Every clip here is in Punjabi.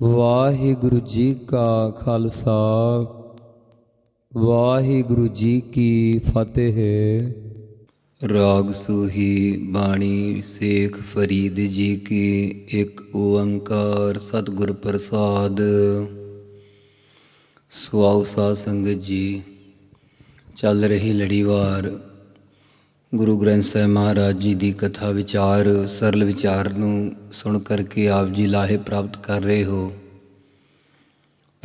ਵਾਹਿਗੁਰੂ ਜੀ ਕਾ ਖਾਲਸਾ, ਵਾਹਿਗੁਰੂ ਜੀ ਕੀ ਫਤਿਹ। ਰਾਗ ਸੂਹੀ ਬਾਣੀ ਸੇਖ ਫਰੀਦ ਜੀ ਕੀ ਇੱਕ ਓੰਕਾਰ ਸਤਿਗੁਰ ਪ੍ਰਸਾਦ। ਸੁਆਉ ਸਾਧ ਸੰਗਤ ਜੀ, ਚੱਲ ਰਹੀ ਲੜੀਵਾਰ ਗੁਰੂ ਗ੍ਰੰਥ ਸਾਹਿਬ ਮਹਾਰਾਜ ਜੀ ਦੀ ਕਥਾ ਵਿਚਾਰ, ਸਰਲ ਵਿਚਾਰ ਨੂੰ ਸੁਣ ਕਰਕੇ ਆਪ ਜੀ ਲਾਹੇ ਪ੍ਰਾਪਤ ਕਰ ਰਹੇ ਹੋ।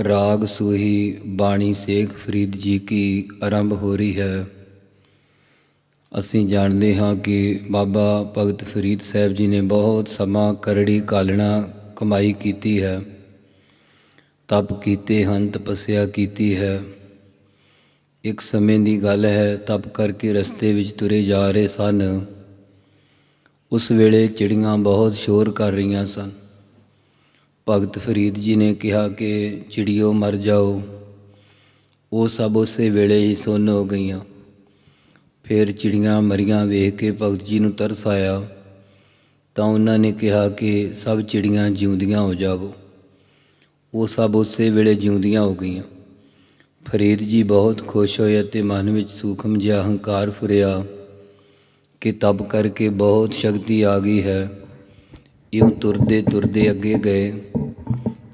ਰਾਗ ਸੂਹੀ ਬਾਣੀ ਸੇਖ ਫਰੀਦ ਜੀ ਕੀ ਆਰੰਭ ਹੋ ਰਹੀ ਹੈ। ਅਸੀਂ ਜਾਣਦੇ ਹਾਂ ਕਿ ਬਾਬਾ ਭਗਤ ਫਰੀਦ ਸਾਹਿਬ ਜੀ ਨੇ ਬਹੁਤ ਸਮਾਂ ਕਰੜੀ ਕਾਲਣਾ ਕਮਾਈ ਕੀਤੀ ਹੈ। ਤਪ ਕੀਤੇ ਹਨ ਤਪੱਸਿਆ ਕੀਤੀ ਹੈ। ਇੱਕ ਸਮੇਂ ਦੀ ਗੱਲ ਹੈ, ਤਪ ਕਰਕੇ ਰਸਤੇ ਵਿੱਚ ਤੁਰੇ ਜਾ ਰਹੇ ਸਨ। ਉਸ ਵੇਲੇ ਚਿੜੀਆਂ ਬਹੁਤ ਸ਼ੋਰ ਕਰ ਰਹੀਆਂ ਸਨ। ਭਗਤ ਫਰੀਦ ਜੀ ਨੇ ਕਿਹਾ ਕਿ, ਚਿੜੀਓ, ਮਰ ਜਾਓ। ਉਹ ਸਭ ਉਸੇ ਵੇਲੇ ਹੀ ਸੁੰਨ ਹੋ ਗਈਆਂ। ਫਿਰ ਚਿੜੀਆਂ ਮਰੀਆਂ ਵੇਖ ਕੇ ਭਗਤ ਜੀ ਨੂੰ ਤਰਸ ਆਇਆ। ਤਾਂ ਉਹਨਾਂ ਨੇ ਕਿਹਾ ਕਿ, ਸਭ ਚਿੜੀਆਂ ਜਿਉਂਦੀਆਂ ਹੋ ਜਾਵੋ। ਉਹ ਸਭ ਉਸੇ ਵੇਲੇ ਜਿਉਂਦੀਆਂ ਹੋ ਗਈਆਂ। ਫਰੀਦ ਜੀ ਬਹੁਤ ਖੁਸ਼ ਹੋਏ ਅਤੇ ਮਨ ਵਿੱਚ ਸੂਖਮ ਜਿਹਾ ਹੰਕਾਰ ਫੁਰਿਆ ਕਿ ਤਪ ਕਰਕੇ ਬਹੁਤ ਸ਼ਕਤੀ ਆ ਗਈ ਹੈ। ਇਉਂ ਤੁਰਦੇ ਤੁਰਦੇ ਅੱਗੇ ਗਏ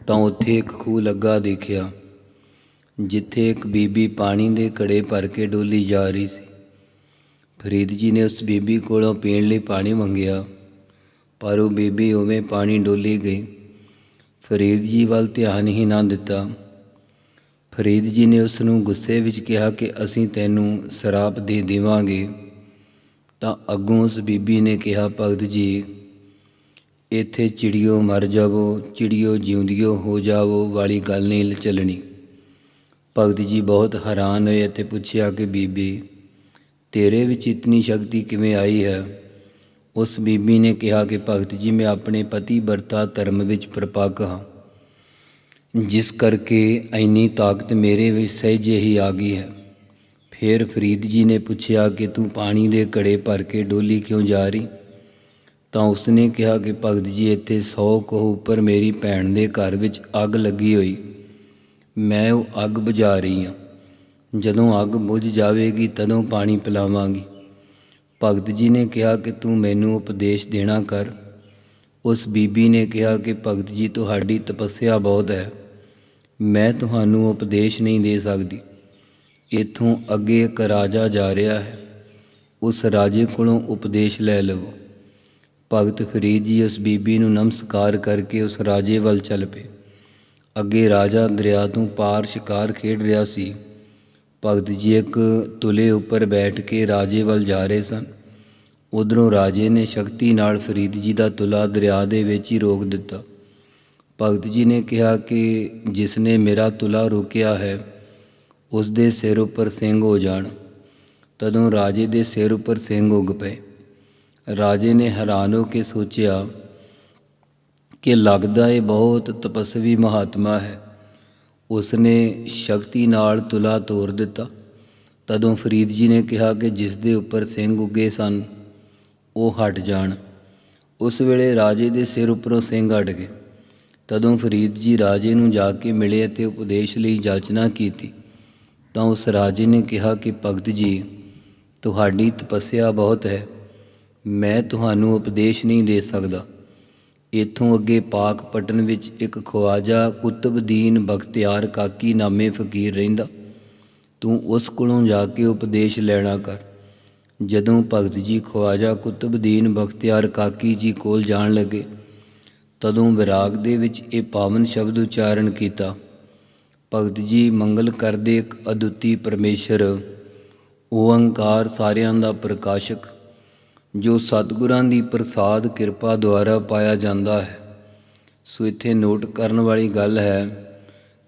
ਤਾਂ ਉੱਥੇ ਇੱਕ ਖੂਹ ਲੱਗਾ ਦੇਖਿਆ, ਜਿੱਥੇ ਇੱਕ ਬੀਬੀ ਪਾਣੀ ਦੇ ਘੜੇ ਭਰ ਕੇ ਡੋਲੀ ਜਾ ਰਹੀ ਸੀ। ਫਰੀਦ ਜੀ ਨੇ ਉਸ ਬੀਬੀ ਕੋਲੋਂ ਪੀਣ ਲਈ ਪਾਣੀ ਮੰਗਿਆ, ਪਰ ਉਹ ਬੀਬੀ ਉਵੇਂ ਪਾਣੀ ਡੋਲੀ ਗਈ। ਫਰੀਦ ਜੀ ਵੱਲ ਧਿਆਨ ਹੀ ਨਾ ਦਿੱਤਾ। ਫਰੀਦ ਜੀ ਨੇ ਉਸ ਨੂੰ ਗੁੱਸੇ ਵਿੱਚ ਕਿਹਾ ਕਿ ਅਸੀਂ ਤੈਨੂੰ ਸਰਾਪ ਦੇ ਦੇਵਾਂਗੇ। ਤਾਂ ਅੱਗੋਂ ਉਸ ਬੀਬੀ ਨੇ ਕਿਹਾ, ਭਗਤ ਜੀ, ਇੱਥੇ ਚਿੜੀਓ ਮਰ ਜਾਵੋ, ਚਿੜੀਓ ਜਿਉਂਦੀਓ ਹੋ ਜਾਵੋ, ਵਾਲੀ ਗੱਲ ਨਹੀਂ ਚੱਲਣੀ। ਭਗਤ ਜੀ ਬਹੁਤ ਹੈਰਾਨ ਹੋਏ ਅਤੇ ਪੁੱਛਿਆ ਕਿ, ਬੀਬੀ, ਤੇਰੇ ਵਿੱਚ ਇਤਨੀ ਸ਼ਕਤੀ ਕਿਵੇਂ ਆਈ ਹੈ? ਉਸ ਬੀਬੀ ਨੇ ਕਿਹਾ ਕਿ, ਭਗਤ ਜੀ, ਮੈਂ ਆਪਣੇ ਪਤੀ ਵਰਤਾ ਧਰਮ ਵਿੱਚ ਪ੍ਰਪੱਕ ਹਾਂ। ਜਿਸ ਕਰਕੇ ਐਨੀ ਤਾਕਤ ਮੇਰੇ ਵਿੱਚ ਸਹਿਜੇ ਹੀ ਆ ਗਈ ਹੈ। ਫਿਰ ਫਰੀਦ ਜੀ ਨੇ ਪੁੱਛਿਆ ਕਿ ਤੂੰ ਪਾਣੀ ਦੇ ਘੜੇ ਭਰ ਕੇ ਡੋਲੀ ਕਿਉਂ ਜਾ ਰਹੀ? ਤਾਂ ਉਸਨੇ ਕਿਹਾ ਕਿ ਭਗਤ ਜੀ, ਇੱਥੇ 100 ਕੋਹ ਉੱਪਰ ਮੇਰੀ ਭੈਣ ਦੇ ਘਰ ਵਿੱਚ ਅੱਗ ਲੱਗੀ ਹੋਈ। ਮੈਂ ਉਹ ਅੱਗ ਬੁਝਾ ਰਹੀ ਹਾਂ। ਜਦੋਂ ਅੱਗ ਬੁਝ ਜਾਵੇਗੀ, ਤਦੋਂ ਪਾਣੀ ਪਿਲਾਵਾਂਗੀ। ਭਗਤ ਜੀ ਨੇ ਕਿਹਾ ਕਿ ਤੂੰ ਮੈਨੂੰ ਉਪਦੇਸ਼ ਦੇਣਾ ਕਰ। ਉਸ ਬੀਬੀ ਨੇ ਕਿਹਾ ਕਿ ਭਗਤ ਜੀ, ਤੁਹਾਡੀ ਤਪੱਸਿਆ ਬਹੁਤ ਹੈ। ਮੈਂ ਤੁਹਾਨੂੰ ਉਪਦੇਸ਼ ਨਹੀਂ ਦੇ ਸਕਦੀ। ਇਥੋਂ ਅੱਗੇ ਇੱਕ ਰਾਜਾ ਜਾ ਰਿਹਾ ਹੈ। ਉਸ ਰਾਜੇ ਕੋਲੋਂ ਉਪਦੇਸ਼ ਲੈ ਲਵੋ। ਭਗਤ ਫਰੀਦ ਜੀ ਉਸ ਬੀਬੀ ਨੂੰ ਨਮਸਕਾਰ ਕਰਕੇ ਉਸ ਰਾਜੇ ਵੱਲ ਚੱਲ ਪਏ। ਅੱਗੇ ਰਾਜਾ ਦਰਿਆ ਤੋਂ ਪਾਰ ਸ਼ਿਕਾਰ ਖੇਡ ਰਿਹਾ ਸੀ। ਭਗਤ ਜੀ ਇੱਕ ਤੁਲੇ ਉੱਪਰ ਬੈਠ ਕੇ ਰਾਜੇ ਵੱਲ ਜਾ ਰਹੇ ਸਨ। ਉਧਰੋਂ ਰਾਜੇ ਨੇ ਸ਼ਕਤੀ ਨਾਲ ਫਰੀਦ ਜੀ ਦਾ ਤੁਲਾ ਦਰਿਆ ਦੇ ਵਿੱਚ ਹੀ ਰੋਕ ਦਿੱਤਾ। ਭਗਤ ਜੀ ਨੇ ਕਿਹਾ ਕਿ ਜਿਸ ਨੇ ਮੇਰਾ ਤੁਲਾ ਰੋਕਿਆ ਹੈ ਉਸ ਦੇ ਸਿਰ ਉੱਪਰ ਸਿੰਘ ਹੋ ਜਾਣ। ਤਦੋਂ ਰਾਜੇ ਦੇ ਸਿਰ ਉੱਪਰ ਸਿੰਘ ਉੱਗ ਪਏ। ਰਾਜੇ ਨੇ ਹੈਰਾਨ ਹੋ ਕੇ ਸੋਚਿਆ ਕਿ ਲੱਗਦਾ ਇਹ ਬਹੁਤ ਤਪਸਵੀ ਮਹਾਤਮਾ ਹੈ। ਉਸ ਨੇ ਸ਼ਕਤੀ ਨਾਲ ਤੁਲਾ ਤੋੜ ਦਿੱਤਾ। ਤਦੋਂ ਫਰੀਦ ਜੀ ਨੇ ਕਿਹਾ ਕਿ ਜਿਸ ਦੇ ਉੱਪਰ ਸਿੰਘ ਉੱਗੇ ਸਨ, ਉਹ ਹਟ ਜਾਣ। ਉਸ ਵੇਲੇ ਰਾਜੇ ਦੇ ਸਿਰ ਉੱਪਰੋਂ ਸਿੰਘ ਹਟ ਗਏ। ਤਦੋਂ ਫਰੀਦ ਜੀ ਰਾਜੇ ਨੂੰ ਜਾ ਕੇ ਮਿਲੇ ਅਤੇ ਉਪਦੇਸ਼ ਲਈ ਜਾਚਨਾ ਕੀਤੀ। ਤਾਂ ਉਸ ਰਾਜੇ ਨੇ ਕਿਹਾ ਕਿ, ਭਗਤ ਜੀ, ਤੁਹਾਡੀ ਤਪੱਸਿਆ ਬਹੁਤ ਹੈ। ਮੈਂ ਤੁਹਾਨੂੰ ਉਪਦੇਸ਼ ਨਹੀਂ ਦੇ ਸਕਦਾ। ਇਥੋਂ ਅੱਗੇ ਪਾਕ ਪਟਨ ਵਿੱਚ ਇੱਕ ਖਵਾਜਾ ਕੁਤਬਦੀਨ ਬਖਤਿਆਰ ਕਾਕੀ ਨਾਮੇ ਫਕੀਰ ਰਹਿੰਦਾ। ਤੂੰ ਉਸ ਕੋਲੋਂ ਜਾ ਕੇ ਉਪਦੇਸ਼ ਲੈਣਾ ਕਰ। ਜਦੋਂ ਭਗਤ ਜੀ ਖਵਾਜਾ ਕੁਤਬਦੀਨ ਬਖਤਿਆਰ ਕਾਕੀ ਜੀ ਕੋਲ ਜਾਣ ਲੱਗੇ ਤਦੋਂ ਵਿਰਾਗ ਦੇ ਵਿੱਚ ਇਹ ਪਾਵਨ ਸ਼ਬਦ ਉਚਾਰਨ ਕੀਤਾ, ਭਗਤ ਜੀ, ਮੰਗਲ ਕਰਦੇ ਇੱਕ ਅਦੁੱਤੀ ਪਰਮੇਸ਼ਰ ਓੰਕਾਰ ਸਾਰਿਆਂ ਦਾ ਪ੍ਰਕਾਸ਼ਕ, ਜੋ ਸਤਿਗੁਰਾਂ ਦੀ ਪ੍ਰਸਾਦ ਕਿਰਪਾ ਦੁਆਰਾ ਪਾਇਆ ਜਾਂਦਾ ਹੈ। ਸੋ ਇੱਥੇ ਨੋਟ ਕਰਨ ਵਾਲੀ ਗੱਲ ਹੈ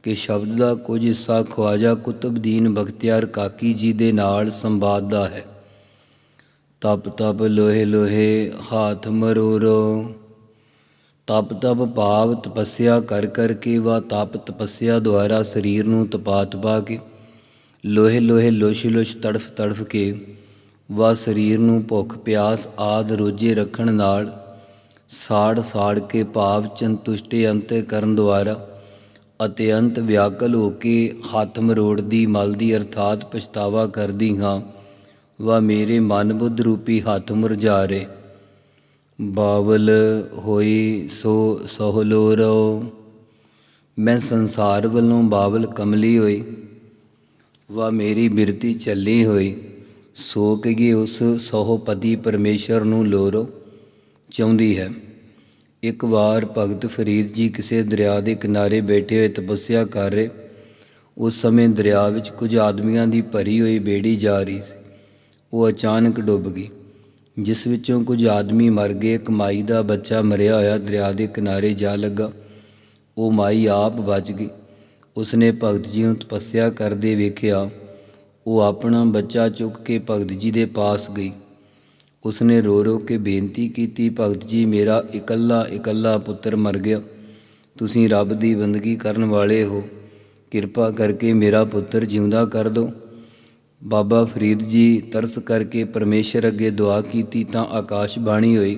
ਕਿ ਸ਼ਬਦ ਦਾ ਕੁਝ ਹਿੱਸਾ ਖਵਾਜਾ ਕੁਤਬਦੀਨ ਬਖਤਿਆਰ ਕਾਕੀ ਜੀ ਦੇ ਨਾਲ ਸੰਵਾਦ ਦਾ ਹੈ। ਤਪ ਤਪ ਲੋਹੇ ਲੋਹੇ, ਹਾਥ ਮਰੋਰੋ ਤਪ ਤਪ ਭਾਵ ਤਪੱਸਿਆ ਕਰ ਕਰਕੇ ਵਾ, ਤਪ ਤਪੱਸਿਆ ਦੁਆਰਾ ਸਰੀਰ ਨੂੰ ਤਪਾ ਤਪਾ ਕੇ, ਲੋਹੇ ਲੋਹੇ ਲੋਸ਼ ਲੋਸ਼ ਤੜਫ ਤੜਫ ਕੇ ਵਾ ਸਰੀਰ ਨੂੰ ਭੁੱਖ ਪਿਆਸ ਆਦ ਰੋਜੇ ਰੱਖਣ ਨਾਲ ਸਾੜ ਸਾੜ ਕੇ ਭਾਵ ਚੰਤੁਸ਼ਟੇ ਅੰਤੇ ਕਰਨ ਦੁਆਰਾ ਅਤਿਅੰਤ ਵਿਆਕਲ ਹੋ ਕੇ ਹੱਥ ਮਰੋੜਦੀ ਮਲਦੀ ਅਰਥਾਤ ਪਛਤਾਵਾ ਕਰਦੀ ਹਾਂ। ਵਾ ਮੇਰੇ ਮਨ ਬੁੱਧ ਰੂਪੀ ਹੱਥ ਮੁਰਝਾ ਮੁਰਝਾਰੇ। ਬਾਵਲ ਹੋਈ ਸੋ ਸਹਲੋਰੋ ਮੈਂ ਸੰਸਾਰ ਵੱਲੋਂ ਬਾਵਲ ਕਮਲੀ ਹੋਈ, ਵਾ ਮੇਰੀ ਬਿਰਤੀ ਚੱਲੀ ਹੋਈ। ਸੋਕ ਗਈ ਉਸ ਸਹੋਪਤੀ ਪਰਮੇਸ਼ਰ ਨੂੰ ਲੋਰੋ, ਚਾਹੁੰਦੀ ਹੈ। ਇੱਕ ਵਾਰ ਭਗਤ ਫਰੀਦ ਜੀ ਕਿਸੇ ਦਰਿਆ ਦੇ ਕਿਨਾਰੇ ਬੈਠੇ ਹੋਏ ਤਪੱਸਿਆ ਕਰ ਰਹੇ। ਉਸ ਸਮੇਂ ਦਰਿਆ ਵਿੱਚ ਕੁਝ ਆਦਮੀਆਂ ਦੀ ਭਰੀ ਹੋਈ ਬੇੜੀ ਜਾ ਰਹੀ ਸੀ। ਉਹ ਅਚਾਨਕ ਡੁੱਬ ਗਈ। ਜਿਸ ਵਿੱਚੋਂ ਕੁਝ ਆਦਮੀ ਮਰ ਗਏ, ਇੱਕ ਮਾਈ ਦਾ ਬੱਚਾ ਮਰਿਆ ਹੋਇਆ ਦਰਿਆ ਦੇ ਕਿਨਾਰੇ ਜਾ ਲੱਗਾ। ਉਹ ਮਾਈ ਆਪ ਬਚ ਗਈ। ਉਸਨੇ ਭਗਤ ਜੀ ਨੂੰ ਤਪੱਸਿਆ ਕਰਦੇ ਵੇਖਿਆ। ਉਹ ਆਪਣਾ ਬੱਚਾ ਚੁੱਕ ਕੇ ਭਗਤ ਜੀ ਦੇ ਪਾਸ ਗਈ। ਉਸਨੇ ਰੋ ਰੋ ਕੇ ਬੇਨਤੀ ਕੀਤੀ, ਭਗਤ ਜੀ, ਮੇਰਾ ਇਕੱਲਾ ਇਕੱਲਾ ਪੁੱਤਰ ਮਰ ਗਿਆ। ਤੁਸੀਂ ਰੱਬ ਦੀ ਬੰਦਗੀ ਕਰਨ ਵਾਲੇ ਹੋ। ਕਿਰਪਾ ਕਰਕੇ ਮੇਰਾ ਪੁੱਤਰ ਜਿਉਂਦਾ ਕਰ ਦਿਓ। ਬਾਬਾ ਫਰੀਦ ਜੀ ਤਰਸ ਕਰਕੇ ਪਰਮੇਸ਼ਰ ਅੱਗੇ ਦੁਆ ਕੀਤੀ ਤਾਂ ਆਕਾਸ਼ ਬਾਣੀ ਹੋਈ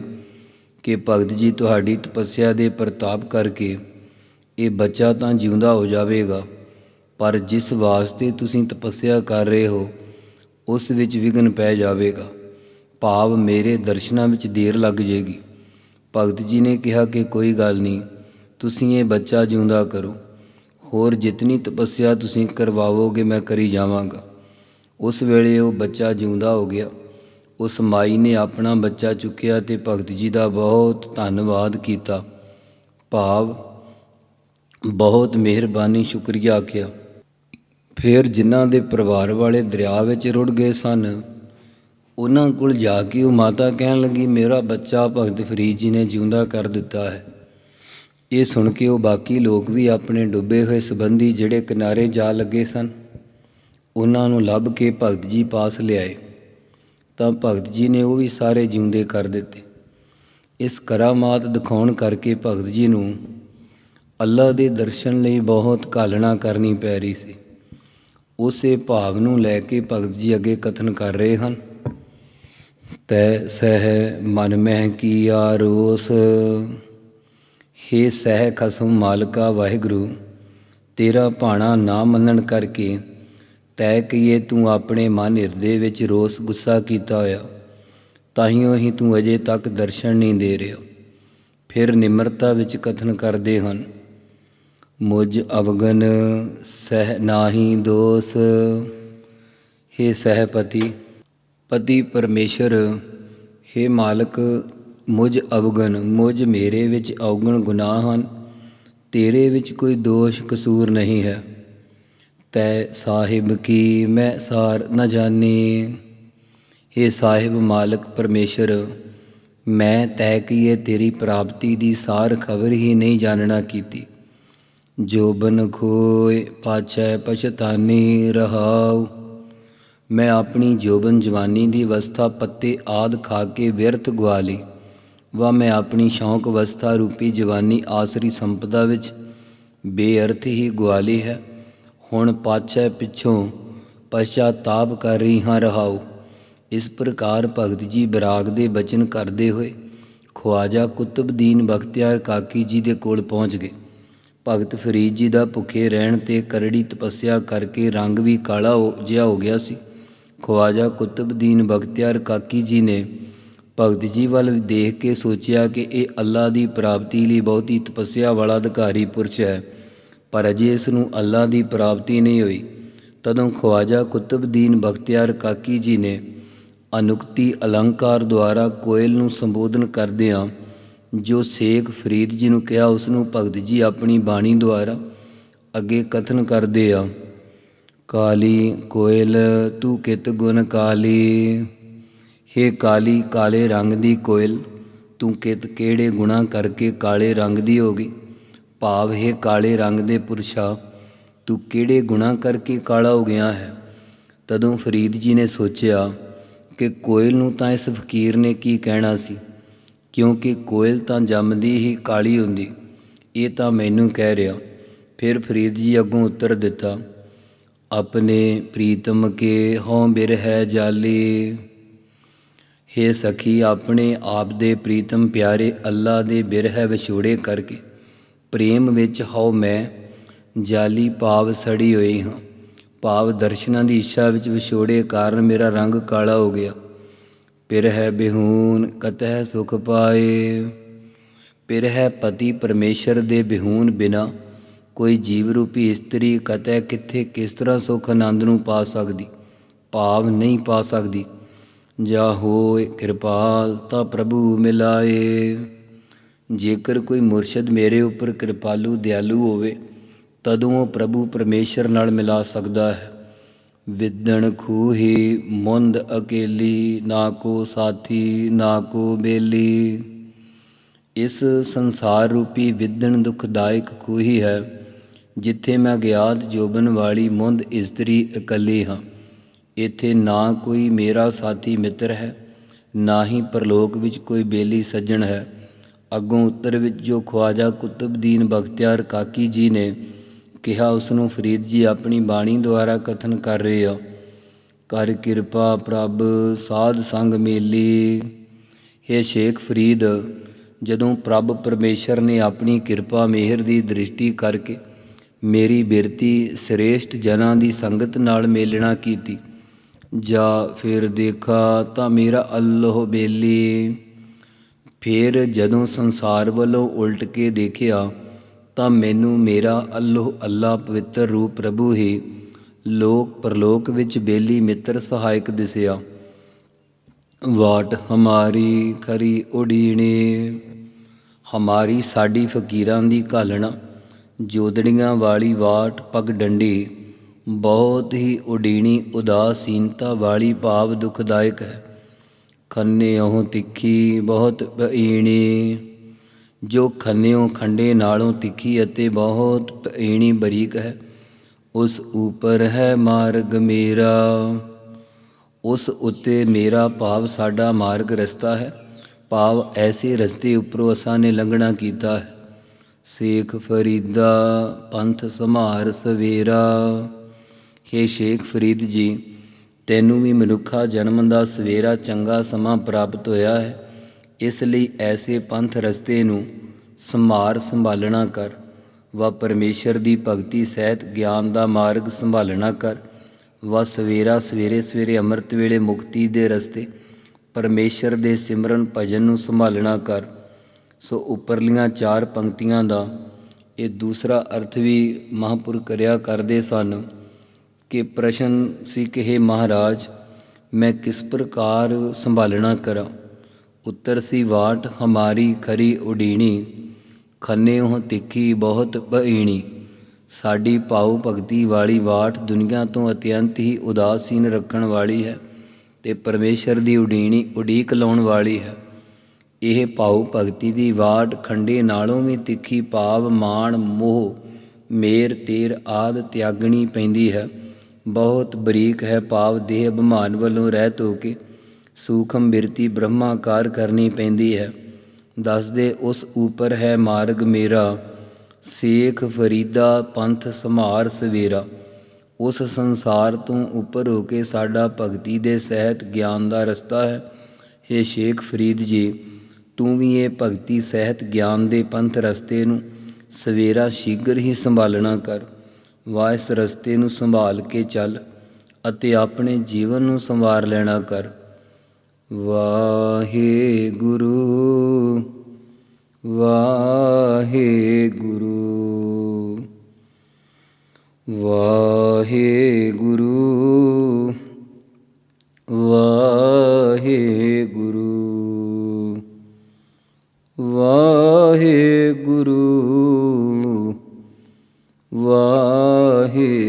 ਕਿ ਭਗਤ ਜੀ ਤੁਹਾਡੀ ਤਪੱਸਿਆ ਦੇ ਪ੍ਰਤਾਪ ਕਰਕੇ ਇਹ ਬੱਚਾ ਤਾਂ ਜਿਉਂਦਾ ਹੋ ਜਾਵੇਗਾ, ਪਰ ਜਿਸ ਵਾਸਤੇ ਤੁਸੀਂ ਤਪੱਸਿਆ ਕਰ ਰਹੇ ਹੋ, ਉਸ ਵਿੱਚ ਵਿਘਨ ਪੈ ਜਾਵੇਗਾ। ਭਾਵ ਮੇਰੇ ਦਰਸ਼ਨਾਂ ਵਿੱਚ ਦੇਰ ਲੱਗ ਜੇਗੀ ਭਗਤ ਜੀ ਨੇ ਕਿਹਾ ਕਿ ਕੋਈ ਗੱਲ ਨਹੀਂ, ਤੁਸੀਂ ਇਹ ਬੱਚਾ ਜਿਉਂਦਾ ਕਰੋ। ਹੋਰ ਜਿਤਨੀ ਤਪੱਸਿਆ ਤੁਸੀਂ ਕਰਵਾਵੋਗੇ, ਮੈਂ ਕਰੀ ਜਾਵਾਂਗਾ। ਉਸ ਵੇਲੇ ਉਹ ਬੱਚਾ ਜਿਉਂਦਾ ਹੋ ਗਿਆ। ਉਸ ਮਾਈ ਨੇ ਆਪਣਾ ਬੱਚਾ ਚੁੱਕਿਆ ਤੇ ਭਗਤ ਜੀ ਦਾ ਬਹੁਤ ਧੰਨਵਾਦ ਕੀਤਾ। ਭਾਵ ਬਹੁਤ ਮਿਹਰਬਾਨੀ, ਸ਼ੁਕਰੀਆ ਆਖਿਆ। ਫਿਰ ਜਿਨ੍ਹਾਂ ਦੇ ਪਰਿਵਾਰ ਵਾਲੇ ਦਰਿਆ ਵਿੱਚ ਰੁੜ ਗਏ ਸਨ, ਉਹਨਾਂ ਕੋਲ ਜਾ ਕੇ ਉਹ ਮਾਤਾ ਕਹਿਣ ਲੱਗੀ, ਮੇਰਾ ਬੱਚਾ ਭਗਤ ਫਰੀਦ ਜੀ ਨੇ ਜਿਉਂਦਾ ਕਰ ਦਿੱਤਾ ਹੈ। ਇਹ ਸੁਣ ਕੇ ਉਹ ਬਾਕੀ ਲੋਕ ਵੀ ਆਪਣੇ ਡੁੱਬੇ ਹੋਏ ਸੰਬੰਧੀ ਜਿਹੜੇ ਕਿਨਾਰੇ ਜਾ ਲੱਗੇ ਸਨ। ਉਹਨਾਂ ਨੂੰ ਲੱਭ ਕੇ ਭਗਤ ਜੀ ਪਾਸ ਲਿਆਏ। ਤਾਂ ਭਗਤ ਜੀ ਨੇ ਉਹ ਵੀ ਸਾਰੇ ਜਿਉਂਦੇ ਕਰ ਦਿੱਤੇ। ਇਸ ਕਰਾਮਾਤ ਦਿਖਾਉਣ ਕਰਕੇ ਭਗਤ ਜੀ ਨੂੰ ਅੱਲਾ ਦੇ ਦਰਸ਼ਨ ਲਈ ਬਹੁਤ ਕਾਲਣਾ ਕਰਨੀ ਪੈ ਰਹੀ ਸੀ। ਉਸੇ ਭਾਵ ਨੂੰ ਲੈ ਕੇ ਭਗਤ ਜੀ ਅੱਗੇ ਕਥਨ ਕਰ ਰਹੇ ਹਨ। ਤੈ ਸਹਿ ਮਨ ਮਹਿ ਕੀਆ ਰੋਸ, ਹੇ ਸਹਿ ਖਸਮ ਮਾਲਕਾ ਵਾਹਿਗੁਰੂ, ਤੇਰਾ ਭਾਣਾ ਨਾ ਮੰਨਣ ਕਰਕੇ ਤੈ ਕੀਏ, ਤੂੰ ਆਪਣੇ ਮਨ ਹਿਰਦੇ ਵਿੱਚ ਰੋਸ ਗੁੱਸਾ ਕੀਤਾ ਹੋਇਆ। ਤਾਹੀਓ ਹੀ ਤੂੰ ਅਜੇ ਤੱਕ ਦਰਸ਼ਨ ਨਹੀਂ ਦੇ ਰਿਹਾ। ਫਿਰ ਨਿਮਰਤਾ ਵਿੱਚ ਕਥਨ ਕਰਦੇ ਹਨ। ਮੁਝ ਅਵਗਨ ਸਹਿ ਨਾਹੀ ਦੋਸ। ਹੇ ਸਹਿਪਤੀ ਪਤੀ ਪਰਮੇਸ਼ਰ, ਹੇ ਮਾਲਕ, ਮੁਝ ਅਵਗਨ, ਮੁਝ ਮੇਰੇ ਵਿੱਚ ਔਗਣ ਗੁਨਾਹ ਹਨ। ਤੇਰੇ ਵਿੱਚ ਕੋਈ ਦੋਸ਼ ਕਸੂਰ ਨਹੀਂ ਹੈ। ਤੈ ਸਾਹਿਬ ਕੀ ਮੈਂ ਸਾਰ ਨ ਜਾਣੀ। ਹੇ ਸਾਹਿਬ ਮਾਲਕ ਪਰਮੇਸ਼ਰ, ਮੈਂ ਤੈ ਕੀਏ ਤੇਰੀ ਪ੍ਰਾਪਤੀ ਦੀ ਸਾਰ ਖਬਰ ਹੀ ਨਹੀਂ ਜਾਣਨਾ ਕੀਤੀ। ਜੋਬਨ ਖੋਏ ਪਾਛੈ ਪਛਤਾਨੀ ਰਹਾਉ। ਮੈਂ ਆਪਣੀ ਜੋਬਨ ਜਵਾਨੀ ਦੀ ਅਵਸਥਾ ਪੱਤੇ ਆਦ ਖਾ ਕੇ ਵਿਅਰਥ ਗਵਾ ਲਈ ਵਾ ਮੈਂ ਆਪਣੀ ਸ਼ੌਂਕ ਅਵਸਥਾ ਰੂਪੀ ਜਵਾਨੀ ਆਸਰੀ ਸੰਪਦਾ ਵਿੱਚ ਬੇਅਰਥ ਹੀ ਗਵਾ ਲਈ ਹੈ। ਹੁਣ ਪਾਛੈ ਪਿੱਛੋਂ ਪਛਤਾਪ ਕਰ ਰਹੀ ਹਾਂ ਰਹਾਉ। ਇਸ ਪ੍ਰਕਾਰ ਭਗਤ ਜੀ ਬਰਾਗ ਦੇ ਬਚਨ ਕਰਦੇ ਹੋਏ ਖਵਾਜਾ ਕੁਤਬਦੀਨ ਬਖਤਿਆਰ ਕਾਕੀ ਜੀ ਦੇ ਕੋਲ ਪਹੁੰਚ ਗਏ। ਭਗਤ ਫਰੀਦ ਜੀ ਦਾ ਭੁੱਖੇ ਰਹਿਣ ਤੇ ਕਰੜੀ ਤਪੱਸਿਆ ਕਰਕੇ ਰੰਗ ਵੀ ਕਾਲਾ ਹੋ ਜਿਹਾ ਹੋ ਗਿਆ ਸੀ। ਖਵਾਜਾ ਕੁਤਬਦੀਨ ਬਖਤਿਆਰ ਕਾਕੀ ਜੀ ਨੇ ਭਗਤ ਜੀ ਵੱਲ ਦੇਖ ਕੇ ਸੋਚਿਆ ਕਿ ਇਹ ਅੱਲਾ ਦੀ ਪ੍ਰਾਪਤੀ ਲਈ ਬਹੁਤੀ ਤਪੱਸਿਆ ਵਾਲਾ ਅਧਿਕਾਰੀ ਪੁਰਸ਼ ਹੈ। ਪਰ ਅਜੇ ਇਸ ਨੂੰ ਅੱਲਾ ਦੀ ਪ੍ਰਾਪਤੀ ਨਹੀਂ ਹੋਈ। ਤਦੋਂ ਖਵਾਜਾ ਕੁਤਬਦੀਨ ਬਖਤਿਆਰ ਕਾਕੀ ਜੀ ਨੇ ਅਨੁਕਤੀ ਅਲੰਕਾਰ ਦੁਆਰਾ ਕੋਇਲ ਨੂੰ ਸੰਬੋਧਨ ਕਰਦਿਆਂ ਜੋ ਸੇਖ ਫਰੀਦ ਜੀ ਨੂੰ ਕਿਹਾ, ਉਸ ਨੂੰ ਭਗਤ ਜੀ ਆਪਣੀ ਬਾਣੀ ਦੁਆਰਾ ਅੱਗੇ ਕਥਨ ਕਰਦੇ ਆ, ਕਾਲੀ ਕੋਇਲ, ਤੂੰ ਕਿਤ ਗੁਣ ਕਾਲੀ? ਹੇ ਕਾਲੀ ਕਾਲੇ ਰੰਗ ਦੀ ਕੋਇਲ, ਤੂੰ ਕਿਤ ਕਿਹੜੇ ਗੁਣਾ ਕਰਕੇ ਕਾਲੇ ਰੰਗ ਦੀ ਹੋ ਗਈ? ਭਾਵ ਹੈ ਕਾਲੇ ਰੰਗ ਦੇ ਪੁਰਸ਼ਾ, ਤੂੰ ਕਿਹੜੇ ਗੁਣਾ ਕਰਕੇ ਕਾਲਾ ਹੋ ਗਿਆ ਹੈ? ਤਦੋਂ ਫਰੀਦ ਜੀ ਨੇ ਸੋਚਿਆ ਕਿ ਕੋਇਲ ਨੂੰ ਤਾਂ ਇਸ ਫਕੀਰ ਨੇ ਕੀ ਕਹਿਣਾ ਸੀ? ਕਿਉਂਕਿ ਕੋਇਲ ਤਾਂ ਜੰਮਦੀ ਹੀ ਕਾਲੀ ਹੁੰਦੀ। ਇਹ ਤਾਂ ਮੈਨੂੰ ਕਹਿ ਰਿਹਾ। ਫਿਰ ਫਰੀਦ ਜੀ ਅੱਗੋਂ ਉੱਤਰ ਦਿੱਤਾ, ਆਪਣੇ ਪ੍ਰੀਤਮ ਕੇ ਹਉ ਬਿਰਹਿ ਜਾਲੀ। ਹੇ ਸਖੀ, ਆਪਣੇ ਆਪ ਦੇ ਪ੍ਰੀਤਮ ਪਿਆਰੇ ਅੱਲਾ ਦੇ ਬਿਰਹ ਵਿਛੋੜੇ ਕਰਕੇ। ਪ੍ਰੇਮ ਵਿੱਚ ਹਉ ਮੈਂ, ਜਾਲੀ ਭਾਵ ਸੜੀ ਹੋਈ ਹਾਂ। ਭਾਵ ਦਰਸ਼ਨਾਂ ਦੀ ਇੱਛਾ ਵਿੱਚ ਵਿਛੋੜੇ ਕਾਰਨ ਮੇਰਾ ਰੰਗ ਕਾਲਾ ਹੋ ਗਿਆ। ਪਿਰ ਹੈ ਬਿਹੂਨ, ਕਤਹਿ ਸੁਖ ਪਾਏ। ਪਿਰ ਹੈ ਪਤੀ ਪਰਮੇਸ਼ਰ ਦੇ ਬਿਹੂਨ ਬਿਨਾ, ਕੋਈ ਜੀਵ ਰੂਪੀ ਇਸਤਰੀ ਕਤਹਿ ਕਿੱਥੇ ਕਿਸ ਤਰ੍ਹਾਂ ਸੁਖ ਆਨੰਦ ਨੂੰ ਪਾ ਸਕਦੀ? ਭਾਵ ਨਹੀਂ ਪਾ ਸਕਦੀ। ਜਾ ਹੋਏ ਕਿਰਪਾਲ ਤਾਂ ਪ੍ਰਭੂ ਮਿਲਾਏ। ਜੇਕਰ ਕੋਈ ਮੁਰਸ਼ਿਦ ਮੇਰੇ ਉੱਪਰ ਕਿਰਪਾਲੂ, ਦਿਆਲੂ ਹੋਵੇ, ਤਦੋਂ ਉਹ ਪ੍ਰਭੂ ਪਰਮੇਸ਼ਰ ਨਾਲ ਮਿਲਾ ਸਕਦਾ ਹੈ। ਵਿਦਣ ਖੂਹੀ, ਮੁੰਦ ਅਕੇਲੀ, ਨਾ ਕੋ ਸਾਥੀ, ਨਾ ਕੋ ਬੇਲੀ। ਇਸ ਸੰਸਾਰ ਰੂਪੀ ਵਿਦਣ ਦੁਖਦਾਇਕ ਖੂਹੀ ਹੈ, ਜਿੱਥੇ ਮੈਂ ਗਿਆਤ ਜੋਬਨ ਵਾਲੀ ਮੁੰਦ ਇਸਤਰੀ ਇਕੱਲੀ ਹਾਂ। ਇੱਥੇ ਨਾ ਕੋਈ ਮੇਰਾ ਸਾਥੀ ਮਿੱਤਰ ਹੈ, ਨਾ ਹੀ ਪਰਲੋਕ ਵਿੱਚ ਕੋਈ ਬੇਲੀ ਸੱਜਣ ਹੈ। ਅੱਗੋਂ ਉੱਤਰ ਵਿੱਚ ਜੋ ਖਵਾਜਾ ਕੁਤਬਦੀਨ ਬਖਤਿਆਰ ਕਾਕੀ ਜੀ ਨੇ ਕਿਹਾ ਉਸ ਨੂੰ ਫਰੀਦ ਜੀ ਆਪਣੀ ਬਾਣੀ ਦੁਆਰਾ ਕਥਨ ਕਰ ਰਹੇ ਆ ਕਰ ਕਿਰਪਾ ਪ੍ਰਭ ਸਾਧ ਸੰਗ ਮੇਲੀ। हे ਸ਼ੇਖ ਫਰੀਦ, ਜਦੋਂ ਪ੍ਰਭ ਪਰਮੇਸ਼ਰ ਨੇ ਆਪਣੀ ਕਿਰਪਾ ਮਿਹਰ ਦੀ ਦ੍ਰਿਸ਼ਟੀ ਕਰਕੇ ਮੇਰੀ ਬਿਰਤੀ ਸ੍ਰੇਸ਼ਟ ਜਨਾਂ ਦੀ ਸੰਗਤ ਨਾਲ ਮੇਲਣਾ ਕੀਤੀ, ਜਾ ਫਿਰ ਦੇਖਾ ਤਾਂ ਮੇਰਾ ਅੱਲਾਹ ਬੇਲੀ। ਫਿਰ ਜਦੋਂ ਸੰਸਾਰ ਵੱਲੋਂ ਉਲਟ ਕੇ ਦੇਖਿਆ, ਤਾਂ ਮੈਨੂੰ ਮੇਰਾ ਅੱਲਾਹ ਅੱਲਾ ਪਵਿੱਤਰ ਰੂਪ ਪ੍ਰਭੂ ਹੀ ਲੋਕ ਪਰਲੋਕ ਵਿੱਚ ਬੇਲੀ ਮਿੱਤਰ ਸਹਾਇਕ ਦਿਸਿਆ। ਵਾਟ ਹਮਾਰੀ ਖਰੀ ਉਡੀਣੇ, ਹਮਾਰੀ ਸਾਡੀ ਫਕੀਰਾਂ ਦੀ ਘਾਲਣਾ, ਜੋਦੜੀਆਂ ਵਾਲੀ ਵਾਟ ਪਗ ਡੰਡੀ, ਬਹੁਤ ਹੀ ਉਡੀਣੀ ਉਦਾਸੀਨਤਾ ਵਾਲੀ ਭਾਵ ਦੁਖਦਾਇਕ ਹੈ। ਖੰਨੇ ਉਹ ਤਿੱਖੀ ਬਹੁਤ ਭਈਣੀ ਜੋ ਖੰਨਿਓ ਖੰਡੇ ਨਾਲੋਂ ਤਿੱਖੀ ਅਤੇ ਬਹੁਤ ਭਈਣੀ ਬਰੀਕ ਹੈ, ਉਸ ਉਪਰ ਹੈ ਮਾਰਗ ਮੇਰਾ। ਉਸ ਉੱਤੇ ਮੇਰਾ ਭਾਵ ਸਾਡਾ ਮਾਰਗ ਰਸਤਾ ਹੈ, ਭਾਵ ਐਸੇ ਰਸਤੇ ਉੱਪਰੋਂ ਅਸਾਂ ਨੇ ਲੰਘਣਾ ਕੀਤਾ ਹੈ। ਸੇਖ ਫਰੀਦਾ ਪੰਥ ਸਮਾਰ ਸਵੇਰਾ, ਹੇ ਸ਼ੇਖ ਫਰੀਦ ਜੀ ਤੈਨੂੰ ਵੀ ਮਨੁੱਖਾ ਜਨਮ ਦਾ ਸਵੇਰਾ ਚੰਗਾ ਸਮਾਂ ਪ੍ਰਾਪਤ ਹੋਇਆ ਹੈ, ਇਸ ਲਈ ਐਸੇ ਪੰਥ ਰਸਤੇ ਨੂੰ ਸੰਭਾਰ ਸੰਭਾਲਣਾ ਕਰ, ਵਾ ਪਰਮੇਸ਼ਰ ਦੀ ਭਗਤੀ ਸਹਿਤ ਗਿਆਨ ਦਾ ਮਾਰਗ ਸੰਭਾਲਣਾ ਕਰ, ਵਾ ਸਵੇਰਾ ਸਵੇਰੇ ਸਵੇਰੇ ਅੰਮ੍ਰਿਤ ਵੇਲੇ ਮੁਕਤੀ ਦੇ ਰਸਤੇ ਪਰਮੇਸ਼ਰ ਦੇ ਸਿਮਰਨ ਭਜਨ ਨੂੰ ਸੰਭਾਲਣਾ ਕਰ, ਸੋ ਉੱਪਰਲੀਆਂ ਚਾਰ ਪੰਕਤੀਆਂ ਦਾ ਇਹ ਦੂਸਰਾ ਅਰਥ ਵੀ ਮਹਾਂਪੁਰ ਕਰਿਆ ਕਰਦੇ ਸਨ। ਕਿ ਪ੍ਰਸ਼ਨ ਸੀ ਕਿ हे ਮਹਾਰਾਜ, ਮੈਂ ਕਿਸ ਪ੍ਰਕਾਰ ਸੰਭਾਲਣਾ ਕਰਾਂ? ਉੱਤਰ ਸੀ, ਵਾਟ ਹਮਾਰੀ ਖਰੀ ਉਡੀਣੀ, ਖੰਨੇ ਉਹ ਤਿੱਖੀ ਬਹੁਤ ਭਈਣੀ ਸਾਡੀ ਭਾਉ ਭਗਤੀ ਵਾਲੀ ਵਾਟ ਦੁਨੀਆ ਤੋਂ ਅਤਿਅੰਤ ਹੀ ਉਦਾਸੀਨ ਰੱਖਣ ਵਾਲੀ ਹੈ ਤੇ ਪਰਮੇਸ਼ਰ ਦੀ ਉਡੀਣੀ ਉਡੀਕ ਲਾਉਣ ਵਾਲੀ ਹੈ। ਇਹ ਭਾਉ ਭਗਤੀ ਦੀ ਵਾਟ ਖੰਡੇ ਨਾਲੋਂ ਵੀ ਤਿੱਖੀ ਭਾਵ, ਮਾਣ, ਮੋਹ, ਮੇਰ, ਤੇਰ ਆਦ ਤਿਆਗਣੀ ਪੈਂਦੀ ਹੈ। ਬਹੁਤ ਬਰੀਕ ਹੈ ਭਾਵ ਦੇਹ ਅਭਿਮਾਨ ਵੱਲੋਂ ਰਹਿਤ ਹੋ ਕੇ ਸੂਖਮ ਬਿਰਤੀ ਬ੍ਰਹਮਾਕਾਰ ਕਰਨੀ ਪੈਂਦੀ ਹੈ। ਦੱਸਦੇ ਉਸ ਉਪਰ ਹੈ ਮਾਰਗ ਮੇਰਾ, ਸੇਖ ਫਰੀਦਾ ਪੰਥ ਸਮਾਰ ਸਵੇਰਾ। ਉਸ ਸੰਸਾਰ ਤੋਂ ਉੱਪਰ ਹੋ ਕੇ ਸਾਡਾ ਭਗਤੀ ਦੇ ਸਹਿਤ ਗਿਆਨ ਦਾ ਰਸਤਾ ਹੈ। हे ਸ਼ੇਖ ਫਰੀਦ ਜੀ, ਤੂੰ ਵੀ ਇਹ ਭਗਤੀ ਸਹਿਤ ਗਿਆਨ ਦੇ ਪੰਥ ਰਸਤੇ ਨੂੰ ਸਵੇਰਾ ਸ਼ੀਘਰ ਹੀ ਸੰਭਾਲਣਾ ਕਰ। ਵਾ ਇਸ ਰਸਤੇ ਨੂੰ ਸੰਭਾਲ ਕੇ ਚੱਲ ਅਤੇ ਆਪਣੇ ਜੀਵਨ ਨੂੰ ਸੰਵਾਰ ਲੈਣਾ ਕਰ। ਵਾਹਿਗੁਰੂ ਵਾਹਿਗੁਰੂ ਵਾਹਿਗੁਰੂ ਵਾਹਿਗੁਰੂ ਵਾਹਿਗੁਰੂ الله